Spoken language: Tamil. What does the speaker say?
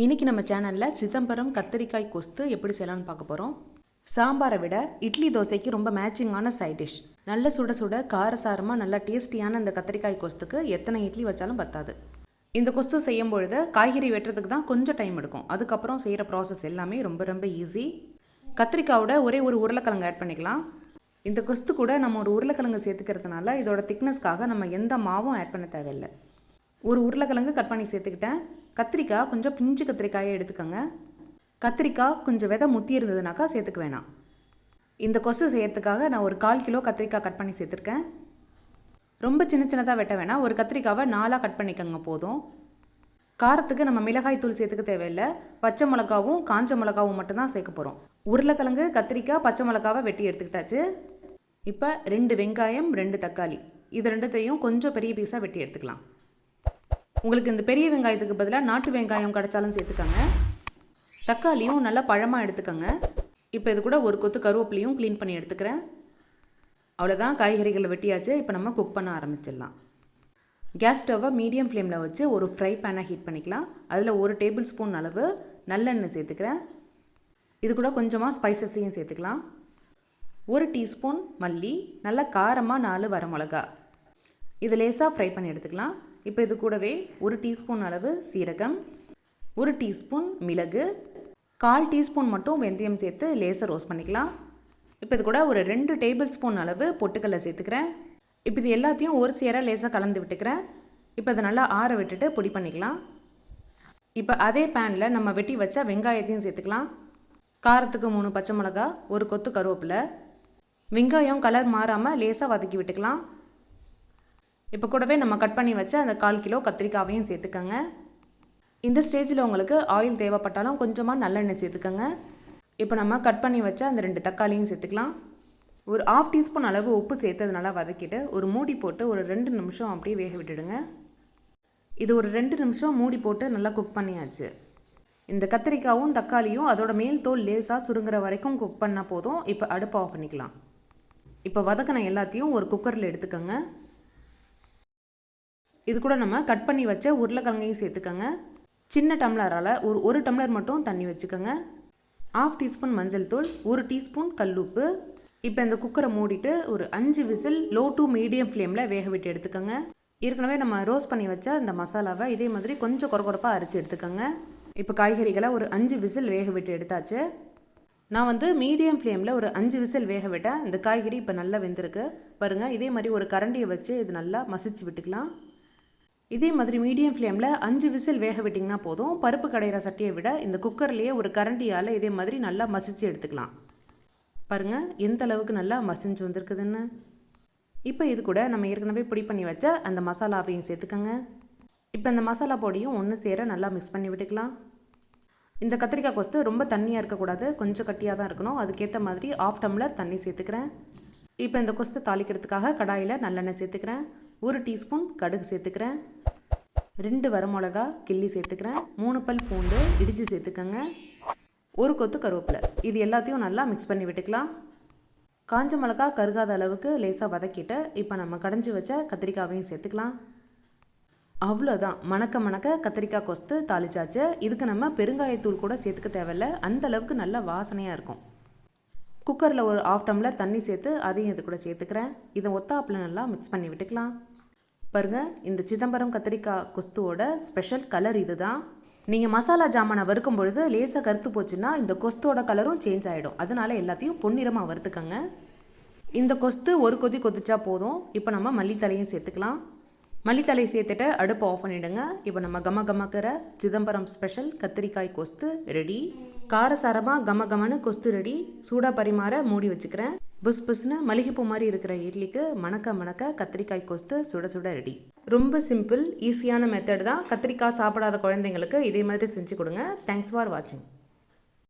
இன்னைக்கு நம்ம சேனலில் சிதம்பரம் கத்தரிக்காய் கொஸ்து எப்படி செய்யலாம்னு பார்க்க போகிறோம் சாம்பாரை விட இட்லி தோசைக்கு ரொம்ப மேட்சிங்கான சைட் டிஷ் நல்ல சுட சுட காரசாரமாக நல்லா டேஸ்டியான இந்த கத்தரிக்காய் கொஸ்துக்கு எத்தனை இட்லி வச்சாலும் பத்தாது. இந்த கொஸ்து செய்யும் பொழுது காய்கறி வெட்டுறதுக்கு தான் கொஞ்சம் டைம் எடுக்கும். அதுக்கப்புறம் செய்கிற ப்ராசஸ் எல்லாமே ரொம்ப ரொம்ப ஈஸி கத்திரிக்காவோட ஒரே ஒரு உருளைக்கிழங்கு ஆட் பண்ணிக்கலாம். இந்த கொஸ்து கூட நம்ம ஒரு உருளைக்கிழங்கு சேர்த்துக்கிறதுனால இதோட திக்னஸ்க்காக நம்ம எந்த மாவும் ஆட் பண்ண தேவையில்லை. ஒரு உருளைக்கிழங்கு கட் பண்ணி சேர்த்துக்கிட்டேன். கத்திரிக்காய் கொஞ்சம் பிஞ்சு கத்திரிக்காயை எடுத்துக்கோங்க. கத்திரிக்காய் கொஞ்சம் விதை முத்தி இருந்ததுனாக்கா சேர்த்துக்க வேணாம். இந்த கொசு செய்யறதுக்காக நான் ஒரு கால் கிலோ கத்திரிக்காய் கட் பண்ணி சேர்த்துருக்கேன். ரொம்ப சின்ன சின்னதாக வெட்ட வேணாம். ஒரு கத்திரிக்காவை நாலாக கட் பண்ணிக்கோங்க போதும். காரத்துக்கு நம்ம மிளகாய் தூள் சேர்த்துக்க தேவையில்லை. பச்சை மிளகாவும் காஞ்ச மிளகாவும் மட்டும்தான் சேர்க்க போகிறோம் உருளைக்கிழங்கு கத்திரிக்காய் பச்சை மிளகாவை வெட்டி எடுத்துக்கிட்டாச்சு. இப்போ ரெண்டு வெங்காயம் ரெண்டு தக்காளி. இது ரெண்டுத்தையும் கொஞ்சம் பெரிய பீஸாக வெட்டி எடுத்துக்கலாம். உங்களுக்கு இந்த பெரிய வெங்காயத்துக்கு பதிலாக நாட்டு வெங்காயம் கிடைச்சாலும் சேர்த்துக்கோங்க. தக்காளியும் நல்லா பழமாக எடுத்துக்கோங்க. இப்போ இது கூட ஒரு கொத்து கருவேப்பிலையும் க்ளீன் பண்ணி எடுத்துக்கிறேன். அவ்வளோதான் காய்கறிகளை வெட்டியாச்சு. இப்போ நம்ம குக் பண்ண ஆரம்பிச்சிடலாம். கேஸ் ஸ்டவ்வை மீடியம் ஃப்ளேமில் வச்சு ஒரு ஃப்ரை பேனை ஹீட் பண்ணிக்கலாம். அதில் ஒரு டேபிள் ஸ்பூன் அளவு நல்லெண்ணெய் சேர்த்துக்கிறேன். இது கூட கொஞ்சமாக ஸ்பைசஸையும் சேர்த்துக்கலாம். ஒரு டீஸ்பூன் மல்லி நல்லா காரமாக நாலு வரமிளகா. இது லேசாக ஃப்ரை பண்ணி எடுத்துக்கலாம். இப்போ இது கூடவே ஒரு டீஸ்பூன் அளவு சீரகம் ஒரு டீஸ்பூன் மிளகு கால் டீஸ்பூன் மட்டும் வெந்தயம் சேர்த்து லேசாக ரோஸ்ட் பண்ணிக்கலாம். இப்போ இது கூட ஒரு ரெண்டு டேபிள் ஸ்பூன் அளவு பொட்டுக்கல்லை சேர்த்துக்கிறேன். இப்போ இது எல்லாத்தையும் ஒரு சேராக லேசாக கலந்து விட்டுக்கிறேன். இப்போ அதை நல்லா ஆற விட்டுட்டு பொடி பண்ணிக்கலாம். இப்போ அதே பேனில் நம்ம வெட்டி வச்ச வெங்காயத்தையும் சேர்த்துக்கலாம். காரத்துக்கு மூணு பச்சை மிளகா ஒரு கொத்து கருவேப்பிலை. வெங்காயம் கலர் மாறாமல் லேசாக வதக்கி விட்டுக்கலாம். இப்போ கூடவே நம்ம கட் பண்ணி வச்ச அந்த கால் கிலோ கத்திரிக்காவையும் சேர்த்துக்கோங்க. இந்த ஸ்டேஜில் உங்களுக்கு ஆயில் தேவைப்பட்டாலும் கொஞ்சமாக நல்லெண்ணெய் சேர்த்துக்கோங்க. இப்போ நம்ம கட் பண்ணி வச்ச அந்த ரெண்டு தக்காளியும் சேர்த்துக்கலாம். ஒரு ஆஃப் டீஸ்பூன் அளவு உப்பு சேர்த்து நல்லா வதக்கிட்டு ஒரு மூடி போட்டு ஒரு ரெண்டு நிமிஷம் அப்படியே வேக விட்டுடுங்க. இது ஒரு ரெண்டு நிமிஷம் மூடி போட்டு நல்லா குக் பண்ணியாச்சு. இந்த கத்திரிக்காவும் தக்காளியும் அதோட மேல் தோல் லேசாக சுருங்குற வரைக்கும் குக் பண்ணால் போதும். இப்போ அடுப்பு ஆஃப் பண்ணிக்கலாம். இப்போ வதக்கின எல்லாத்தையும் ஒரு குக்கரில் எடுத்துக்கோங்க. இது கூட நம்ம கட் பண்ணி வச்ச உருளைக்கிழங்கையும் சேர்த்துக்கோங்க. சின்ன டம்ளரால் ஒரு ஒரு டம்ளர் மட்டும் தண்ணி வச்சுக்கோங்க. ஆஃப் டீஸ்பூன் மஞ்சள் தூள் ஒரு டீஸ்பூன் கல்லுப்பு இப்போ இந்த குக்கரை மூடிட்டு ஒரு அஞ்சு விசில் லோ டு மீடியம் ஃப்ளேமில் வேக விட்டு எடுத்துக்கோங்க. ஏற்கனவே நம்ம ரோஸ்ட் பண்ணி வச்ச இந்த மசாலாவை இதே மாதிரி கொஞ்சம் குறகுறப்பாக அரைச்சி எடுத்துக்கோங்க. இப்போ காய்கறிகளை ஒரு அஞ்சு விசில் வேக விட்டு எடுத்தாச்சு. நான் வந்து மீடியம் ஃப்ளேமில் ஒரு அஞ்சு விசில் வேக விட்டேன். இந்த காய்கறி இப்போ நல்லா வெந்திருக்கு. பாருங்கள் இதே மாதிரி ஒரு கரண்டியை வச்சு இது நல்லா மசிச்சு விட்டுக்கலாம். இதே மாதிரி மீடியம் ஃப்ளேமில் அஞ்சு விசில் வேக விட்டிங்கன்னா போதும். பருப்பு கடையிற சட்டியை விட இந்த குக்கர்லேயே ஒரு கரண்டியால் இதே மாதிரி நல்லா மசிச்சு எடுத்துக்கலாம். பாருங்கள் எந்த அளவுக்கு நல்லா மசிஞ்சு வந்திருக்குதுன்னு. இப்போ இது கூட நம்ம ஏற்கனவே பொடி பண்ணி வச்ச அந்த மசாலாவையும் சேர்த்துக்கோங்க. இப்போ இந்த மசாலா பொடியும் ஒன்று சேர நல்லா மிக்ஸ் பண்ணி விட்டுக்கலாம். இந்த கத்திரிக்காய் கொஸ்து ரொம்ப தண்ணியாக இருக்கக்கூடாது கொஞ்சம் கட்டியாக தான் இருக்கணும். அதுக்கேற்ற மாதிரி ஆஃப் டம்ளர் தண்ணி சேர்த்துக்கிறேன். இப்போ இந்த கொஸ்து தாளிக்கிறதுக்காக கடாயில் நல்லெண்ணெய் சேர்த்துக்கிறேன். ஒரு டீஸ்பூன் கடுகு சேர்த்துக்கிறேன். ரெண்டு வரமிளகா கிள்ளி சேர்த்துக்கிறேன். மூணு பல் பூண்டு இடித்து சேர்த்துக்கோங்க. ஒரு கொத்து கருவேப்பிலை. இது எல்லாத்தையும் நல்லா மிக்ஸ் பண்ணி விட்டுக்கலாம். காஞ்ச மிளகா கருகாத அளவுக்கு லேசாக வதக்கிட்டு இப்போ நம்ம கடைஞ்சி வச்ச கத்திரிக்காவையும் சேர்த்துக்கலாம். அவ்வளோதான் மணக்க மணக்க கத்திரிக்காய் கொஸ்து தாளிச்சாச்சு. இதுக்கு நம்ம பெருங்காயத்தூள் கூட சேர்த்துக்க தேவையில்ல. அந்த அளவுக்கு நல்ல வாசனையாக இருக்கும். குக்கரில் ஒரு ஆஃப் டம்ளர் தண்ணி சேர்த்து அதையும் இது கூட சேர்த்துக்கிறேன். இதை ஒத்தாப்பில் நல்லா மிக்ஸ் பண்ணி விட்டுக்கலாம். பாருங்கள் இந்த சிதம்பரம் கத்திரிக்காய் கொஸ்துவோட ஸ்பெஷல் கலர் இது தான் நீங்கள் மசாலா ஜாமானை வறுக்கும் பொழுது லேசாக கருத்து போச்சுன்னா இந்த கொஸ்தோட கலரும் சேஞ்ச் ஆகிடும் அதனால எல்லாத்தையும் பொன்னிறமாக வறுத்துக்கங்க. இந்த கொஸ்து ஒரு கொதி கொதிச்சா போதும். இப்போ நம்ம மல்லித்தலையும் சேர்த்துக்கலாம். மல்லித்தலை சேர்த்துட்டு அடுப்பை ஆஃப் பண்ணிவிடுங்க இப்போ நம்ம கம கமக்கிற சிதம்பரம் ஸ்பெஷல் கத்திரிக்காய் கொஸ்து ரெடி காரசாரமாக கம கமன்னு கொஸ்து ரெடி சூடாக பரிமாற மூடி வச்சுக்கிறேன். புஸ் புஸ்னு மளிகைப்பூ மாதிரி இருக்கிற இட்லிக்கு மணக்க மணக்க கத்திரிக்காய் கோஸ்து சுட சுட ரெடி ரொம்ப சிம்பிள் ஈஸியான மெத்தட் தான். கத்திரிக்காய் சாப்பிடாத குழந்தைங்களுக்கு இதே மாதிரி செஞ்சு கொடுங்க. தேங்க்ஸ் ஃபார் வாட்சிங்